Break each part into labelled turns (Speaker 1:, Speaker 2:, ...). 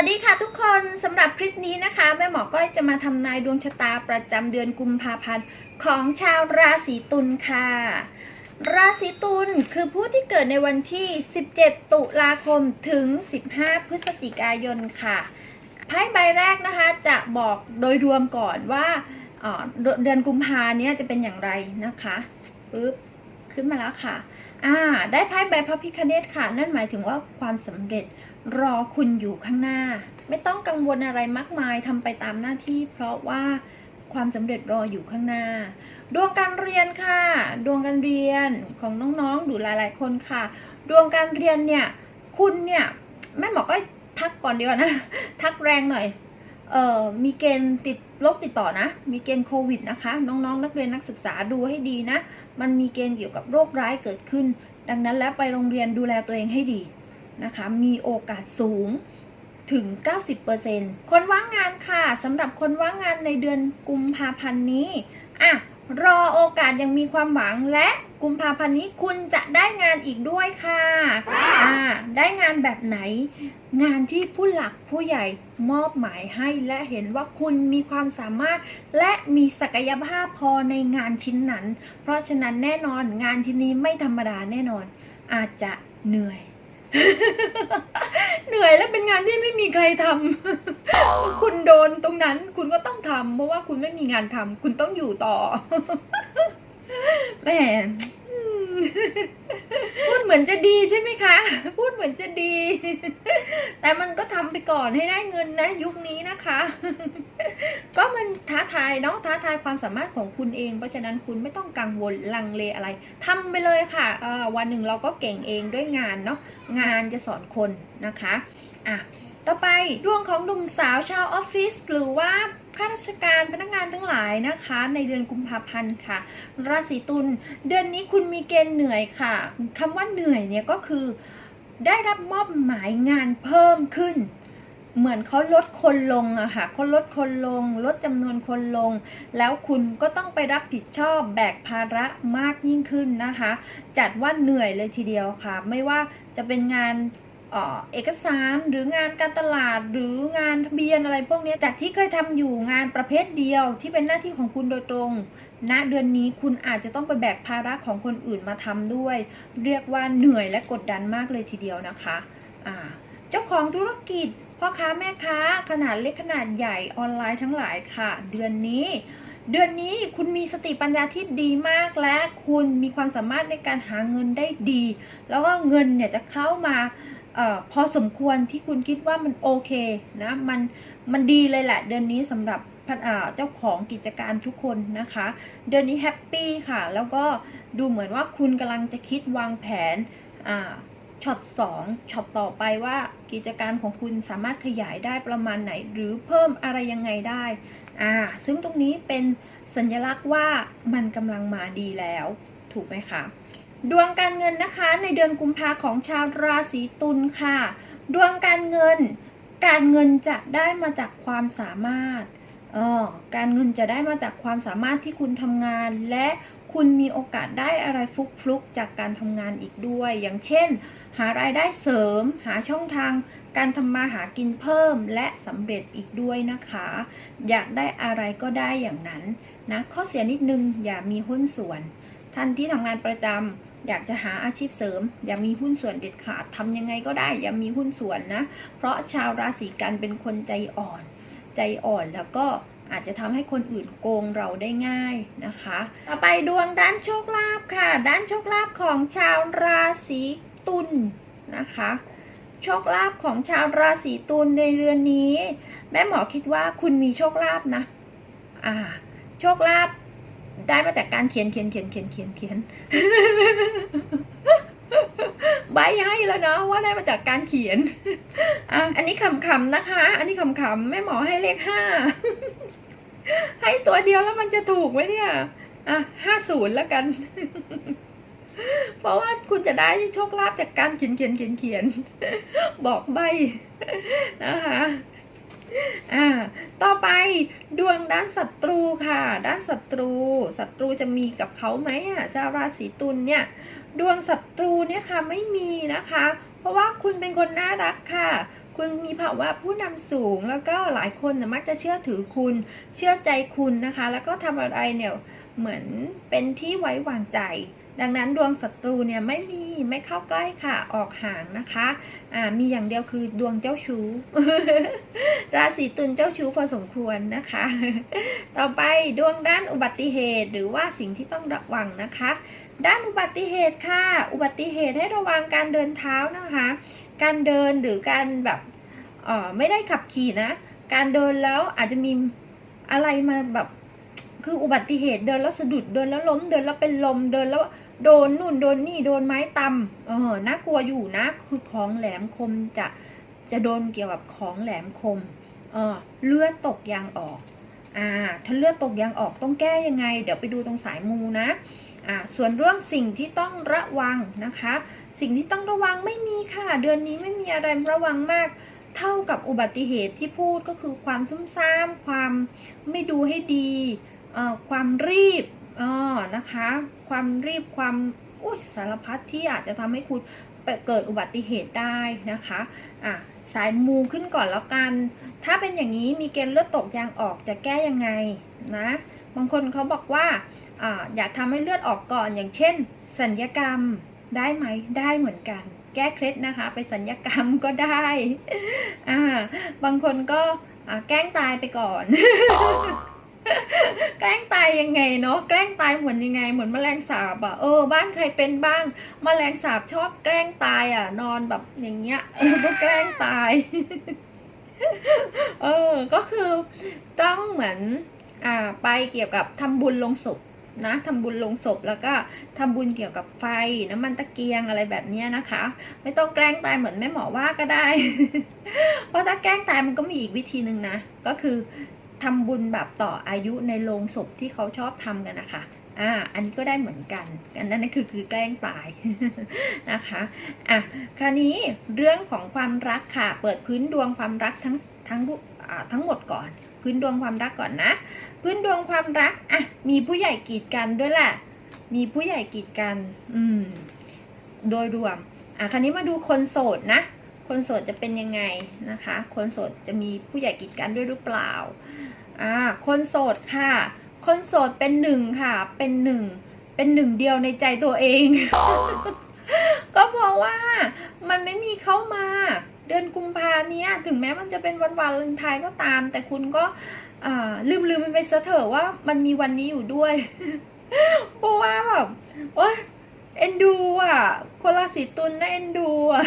Speaker 1: วัสดีค่ะทุกคนสำหรับคลิปนี้นะคะ แม่หมอก้อยจะมาทำนายดวงชะตาประจำเดือนกุมภาพันธ์ของชาวราศีตุลค่ะ ราศีตุลคือผู้ที่เกิดในวันที่ 17 ตุลาคมถึง 15 พฤศจิกายนค่ะไพ่ใบแรกนะคะจะบอกโดยรวมก่อนว่าเอ่อเดือนกุมภาเนี้ยจะเป็นอย่างไรนะคะปึ๊บขึ้นมาแล้วค่ะอ่าได้ไพ่ใบพระพิคเนตค่ะ นั่นหมายถึงว่าความสำเร็จ รอคุณอยู่ข้างหน้า ไม่ต้องกังวลอะไรมากมายทำไปตามหน้าที่ เพราะว่าความสำเร็จรออยู่ข้างหน้า ดวงการเรียนค่ะ ดวงการเรียนของน้องๆหรือหลาย ๆ คนค่ะ ดวงการเรียนเนี่ย คุณเนี่ยแม่หมอก็ทักก่อนดีกว่านะ ทักแรงหน่อยเอ่อมีเกณฑ์ติดโรคติดต่อนะ มีเกณฑ์โควิดนะคะ น้องๆ นักเรียนนักศึกษาดูให้ดีนะ มันมีเกณฑ์เกี่ยวกับโรคร้ายเกิดขึ้น ดังนั้นแล้วไปโรงเรียนดูแลตัวเองให้ดี นะคะ มีโอกาสสูงถึง 90%คนว่างงานค่ะสำหรับคนว่างงานในเดือนกุมภาพันธ์นี้อะรอโอกาสยังมีความหวังและกุมภาพันธ์นี้คุณจะได้งานอีกด้วยค่ะอ่าได้งานแบบไหน งานที่ผู้หลักผู้ใหญ่มอบหมายให้และเห็นว่าคุณมีความสามารถและมีศักยภาพพอในงานชิ้นนั้น เพราะฉะนั้นแน่นอนงานชิ้นนี้ไม่ธรรมดาแน่นอน อาจจะเหนื่อย เหนื่อยและเป็นงานที่ไม่มีใครทำคุณโดนตรงนั้น คุณก็ต้องทำเพราะว่าคุณไม่มีงานทำคุณต้องอยู่ต่อแหมอืมพูดเหมือนจะดีใช่ไหมคะ พูดเหมือนจะดี แต่มันก็ทำไปก่อนให้ได้เงินนะ ยุคนี้นะคะ ก็มันท้าทายเนาะท้าทายความสามารถของคุณเอง เพราะฉะนั้นคุณไม่ต้องกังวลลังเลอะไรทำไปเลยค่ะวันหนึ่งเราก็เก่งเองด้วยงานเนาะงานจะสอนคนนะคะอะต่อไปดวงของหนุ่มสาวชาวออฟฟิศหรือว่าข้าราชการพนักงานทั้งหลายนะคะ ในเดือนกุมภาพันธ์ค่ะ ราศีตุลเดือนนี้คุณมีเกณฑ์เหนื่อยค่ะคำว่าเหนื่อยเนี่ยก็คือได้รับมอบหมายงานเพิ่มขึ้น เหมือนเขาลดคนลงอะค่ะเขาลดคนลง ลดจำนวนคนลง แล้วคุณก็ต้องไปรับผิดชอบแบกภาระมากยิ่งขึ้นนะคะ จัดว่าเหนื่อยเลยทีเดียวค่ะ ไม่ว่าจะเป็นงานเอกสารหรืองานการตลาดหรืองานทะเบียนอะไรพวกนี้จากที่เคยทำอยู่งานประเภทเดียวที่เป็นหน้าที่ของคุณโดยตรงณเดือนนี้คุณอาจจะต้องไปแบกภาระของคนอื่นมาทำด้วย เรียกว่าเหนื่อยและกดดันมากเลยทีเดียวนะคะอ่า เจ้าของธุรกิจพ่อค้าแม่ค้าขนาดเล็กขนาดใหญ่ออนไลน์ทั้งหลายค่ะ เดือนนี้ เดือนนี้คุณมีสติปัญญาที่ดีมากและคุณมีความสามารถในการหาเงินได้ดี แล้วก็เงินเนี่ยจะเข้ามาออพอสมควรที่คุณคิดว่ามันโอเคนะมันมันดีเลยแหละ เดือนนี้สำหรับเอ่อเจ้าของกิจการทุกคนนะคะ เดือนนี้แฮปปี้ค่ะ แล้วก็ดูเหมือนว่าคุณกำลังจะคิดวางแผนอ่า ช็อต2ช็อตต่อไปว่ากิจการของคุณสามารถขยายได้ประมาณไหน หรือเพิ่มอะไรยังไงได้อ่าซึ่งตรงนี้เป็นสัญลักษณ์ว่ามันกำลังมาดีแล้ว ถูกไหมคะ ดวงการเงินนะคะในเดือนกุมภาของชาวราศีตุลค่ะ ดวงการเงิน การเงินจะได้มาจากความสามารถออการเงินจะได้มาจากความสามารถที่คุณทำงานและ คุณมีโอกาสได้อะไรฟลุกๆจากการทำงานอีกด้วย อย่างเช่น หารายได้เสริม หาช่องทาง การทำมาหากินเพิ่มและสำเร็จอีกด้วยนะคะ อยากได้อะไรก็ได้อย่างนั้นนะข้อเสียนิดนึงอย่ามีหุ้นส่วน ท่านที่ทำงานประจำอยากจะหาอาชีพเสริม อย่ามีหุ้นส่วนเด็ดขาดทำยังไงก็ได้ อย่ามีหุ้นส่วนนะ เพราะชาวราศีกันเป็นคนใจอ่อน ใจอ่อนแล้วก็ อาจจะทำให้คนอื่นโกงเราได้ง่ายนะคะ ต่อไปดวงด้านโชคลาภค่ะ ด้านโชคลาภของชาวราศีตุลนะคะโชคลาภของชาวราศีตุลในเรือนนี้ แม่หมอคิดว่าคุณมีโชคลาภนะ อ่า โชคลาภได้มาจากการเขียนเขียนเขียนเขียนเขียนเขียนใบให้แล้วเนาะว่าได้มาจากการเขียนอะอันนี้ขำๆนะคะ อันนี้ขำๆแม่หมอให้เลขห้า ให้ตัวเดียวแล้วมันจะถูกไหมเนี่ย อะห้าศูนย์แล้วกัน เพราะว่าคุณจะได้โชคลาภจากการเขียนเขียนเขียนเขียน บอกใบนะคะอ่า ต่อไปดวงด้านศัตรูค่ะ ด้านศัตรู ศัตรูจะมีกับเขาไหมอะชาวราศีตุลเนี่ย ดวงศัตรูเนี่ยค่ะไม่มีนะคะ เพราะว่าคุณเป็นคนน่ารักค่ะ คุณมีภาวะผู้นำสูง แล้วก็หลายคนมักจะเชื่อถือคุณ เชื่อใจคุณนะคะ แล้วก็ทำอะไรเนี่ยเหมือนเป็นที่ไว้วางใจ ดังนั้นดวงศัตรูเนี่ยไม่มีไม่เข้าใกล้ค่ะออกห่างนะคะอ่ามีอย่างเดียวคือดวงเจ้าชู้ ราศีตุลเจ้าชู้พอสมควรนะคะ ต่อไปดวงด้านอุบัติเหตุ หรือว่าสิ่งที่ต้องระวังนะคะ ด้านอุบัติเหตุค่ะ อุบัติเหตุให้ระวังการเดินเท้านะคะ การเดินหรือการแบบเออไม่ได้ขับขี่นะ การเดินแล้วอาจจะมีอะไรมาแบบคืออุบัติเหตุเดินแล้วสะดุดเดินแล้วล้มเดินแล้วเป็นลมเดินแล้วโดนนู่นโดนนี่โดนไม้ตำเออน่ากลัวอยู่นะ คือของแหลมคมจะจะโดนเกี่ยวกับของแหลมคมเออเลือดตกยางออก อ่าถ้าเลือดตกยางออกต้องแก้ยังไง เดี๋ยวไปดูตรงสายมูนะอ่าส่วนเรื่องสิ่งที่ต้องระวังนะคะ สิ่งที่ต้องระวังไม่มีค่ะ เดือนนี้ไม่มีอะไรระวังมากเท่ากับอุบัติเหตุที่พูดก็คือความซุ่มซ่ามความไม่ดูให้ดีความรีบเออนะคะ ความรีบความอุ้ยสารพัดที่อาจจะทำให้คุณ เกิดอุบัติเหตุได้นะคะอะสายมูขึ้นก่อนแล้วกัน ถ้าเป็นอย่างนี้มีเกณฑ์เลือดตกยางออกจะแก้ยังไงนะ บางคนเขาบอกว่าอาอยากทำให้เลือดออกก่อนอย่างเช่น สัญญกรรมได้ไหมได้เหมือนกัน แก้เคล็ดนะคะ ไปสัญญกรรมก็ได้อ่าบางคนก็อ่าแกล้งตายไปก่อน แกล้งตายยังไงเนาะแกล้งตายเหมือนยังไง เหมือนแมลงสาบอะ่ะเออ บ้านใครเป็นบ้างแมลงสาบชอบแกล้งตายอะนอนแบบอย่างเงี้ยก็แกล้งตาย เออ ก็คือต้องเหมือน อ่า ไปเกี่ยวกับทำบุญลงศพนะทำบุญลงศพแล้วก็ทำบุญเกี่ยวกับไฟน้ำมันตะเกียงอะไรแบบเนี้ยนะคะ ไม่ต้องแกล้งตายเหมือนแม่หมอว่าก็ได้ เพราะถ้าแกล้งตายมันก็มีอีกวิธีหนึ่งนะ ก็คือ ทำบุญแบบต่ออายุในโรงศพที่เขาชอบทำกันนะคะอ่าอันนี้ก็ได้เหมือนกัน อันนั้นคือคือแกล้งตายนะคะอะคราวนี้เรื่องของความรักค่ะ เปิดพื้นดวงความรักทั้งทั้งทั้งหมดก่อน พื้นดวงความรักก่อนนะ พื้นดวงความรักอะมีผู้ใหญ่กีดกันด้วยแหละมีผู้ใหญ่กีดกัน อืม โดยรวมอะคราวนี้มาดูคนโสดนะ คนโสดจะเป็นยังไงนะคะ คนโสดจะมีผู้ใหญ่กีดกันด้วยหรือเปล่า อ่าคนโสดค่ะ คนโสดเป็นหนึ่งค่ะ เป็นหนึ่ง เป็นหนึ่งเดียวในใจตัวเอง ก็เพราะว่ามันไม่มีเข้ามา เดือนกุมภาเนี้ย ถึงแม้มันจะเป็นวันวาเลนไทน์ก็ตาม แต่คุณก็ลืมลืมมันไปซะเถอะว่ามันมีวันนี้อยู่ด้วย เพราะว่าแบบโอ๊ย เอ็นดูอะคนราศีตุลน่าเอ็นดูอะ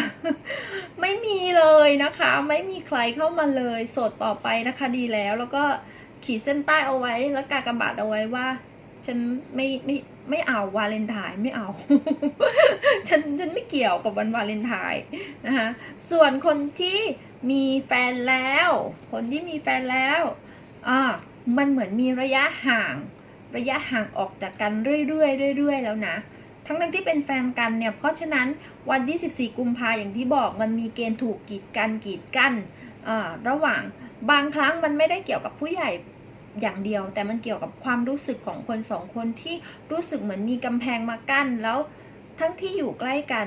Speaker 1: ไม่มีเลยนะคะ ไม่มีใครเข้ามาเลยโสดต่อไปนะคะดีแล้ว แล้วก็ขีดเส้นใต้เอาไว้แล้วกากบาทเอาไว้ว่า ฉันไม่ไม่ไม่เอาวาเลนไทน์ไม่เอา ฉันฉันไม่เกี่ยวกับวันวาเลนไทน์นะคะส่วนคนที่มีแฟนแล้ว คนที่มีแฟนแล้วอ่ามันเหมือนมีระยะห่าง ระยะห่างออกจากกันเรื่อยๆเรื่อยๆแล้วนะ ทั้งทั้งที่เป็นแฟนกันเนี่ย เพราะฉะนั้นวันที่ 14 กุมภาอย่างที่บอกมันมีเกณฑ์ถูกกีดกันกีดกันอ่าระหว่างบางครั้งมันไม่ได้เกี่ยวกับผู้ใหญ่อย่างเดียว แต่มันเกี่ยวกับความรู้สึกของคนสองคนที่รู้สึกเหมือนมีกำแพงมากั้น แล้วทั้งที่อยู่ใกล้กัน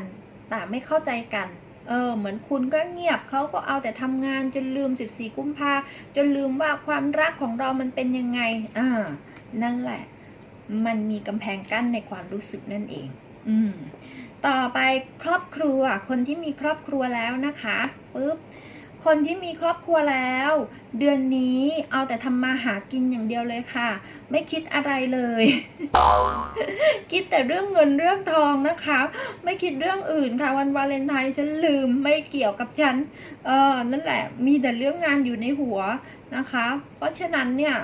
Speaker 1: แต่ไม่เข้าใจกันเออเหมือนคุณก็เงียบเขาก็เอาแต่ทำงานจนลืม 14 กุมภาจนลืมว่าความรักของเรามันเป็นยังไงอ่านั่นแหละ มันมีกำแพงกั้นในความรู้สึกนั่นเอง อืม ต่อไปครอบครัว คนที่มีครอบครัวแล้วนะคะปุ๊บคนที่มีครอบครัวแล้ว เดือนนี้เอาแต่ทำมาหากินอย่างเดียวเลยค่ะ ไม่คิดอะไรเลย คิดแต่เรื่องเงินเรื่องทองนะคะ ไม่คิดเรื่องอื่นค่ะ วันวาเลนไทน์ฉันลืมไม่เกี่ยวกับฉัน เออนั่นแหละ มีแต่เรื่องงานอยู่ในหัวนะคะ เพราะฉะนั้นเนี่ย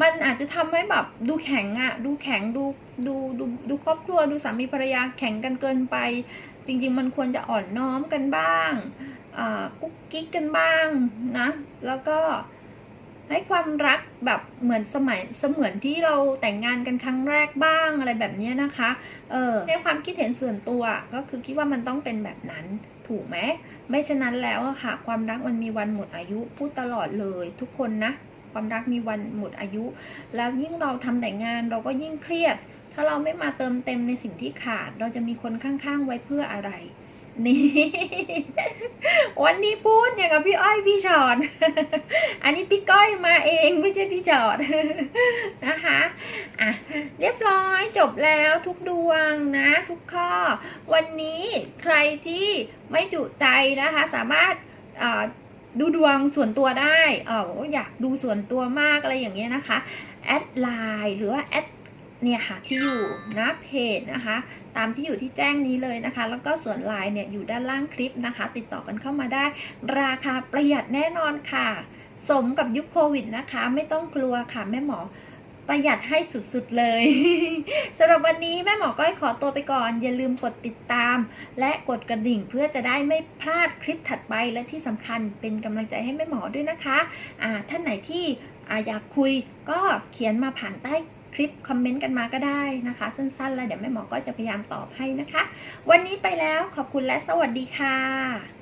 Speaker 1: มันอาจจะทำให้แบบดูแข็งอะดูแข็งดูดูดูดูครอบครัวดูสามีภรรยาแข็งกันเกินไป จริง ๆ มันควรจะอ่อนน้อมกันบ้างกุ๊กกิ๊กกันบ้างนะแล้วก็ให้ความรักแบบเหมือนสมัยเสมือนที่เราแต่งงานกันครั้งแรกบ้างอะไรแบบนี้นะคะ เออในความคิดเห็นส่วนตัวก็คือคิดว่ามันต้องเป็นแบบนั้นถูกไหมไม่ฉะนั้นแล้วค่ะ ความรักมันมีวันหมดอายุพูดตลอดเลยทุกคนนะ ความรักมีวันหมดอายุ แล้วยิ่งเราทำแต่งานเราก็ยิ่งเครียด ถ้าเราไม่มาเติมเต็มในสิ่งที่ขาด เราจะมีคนข้างๆไว้เพื่ออะไร นี่ วันนี้พูดอย่างกับพี่อ้อยพี่ชอดอันนี้พี่ก้อยมาเองไม่ใช่พี่ชอดนะคะอะเรียบร้อยจบแล้วทุกดวงนะ ทุกข้อ วันนี้ใครที่ไม่จุใจนะคะ สามารถอ่า ดูดวงส่วนตัวได้เอออยากดูส่วนตัวมากอะไรอย่างเงี้ยนะคะ แอดไลน์หรือว่าแอดเนี่ยค่ะที่อยู่นะเพจนะคะ ตามที่อยู่ที่แจ้งนี้เลยนะคะ แล้วก็ส่วนไลน์เนี่ยอยู่ด้านล่างคลิปนะคะ ติดต่อกันเข้ามาได้ ราคาประหยัดแน่นอนค่ะ สมกับยุคโควิดนะคะ ไม่ต้องกลัวค่ะแม่หมอ ประหยัดให้สุดๆเลย สำหรับวันนี้แม่หมอก้อยขอตัวไปก่อน อย่าลืมกดติดตาม และกดกระดิ่งเพื่อจะได้ไม่พลาดคลิปถัดไปและที่สำคัญเป็นกำลังใจให้แม่หมอด้วยนะคะอ่าท่านไหนที่ออยากคุยก็เขียนมาผ่านใต้คลิปคอมเมนต์กันมาก็ได้นะคะ สั้นๆ แล้วเดี๋ยวแม่หมอก็จะพยายามตอบให้นะคะ วันนี้ไปแล้วขอบคุณและสวัสดีค่ะ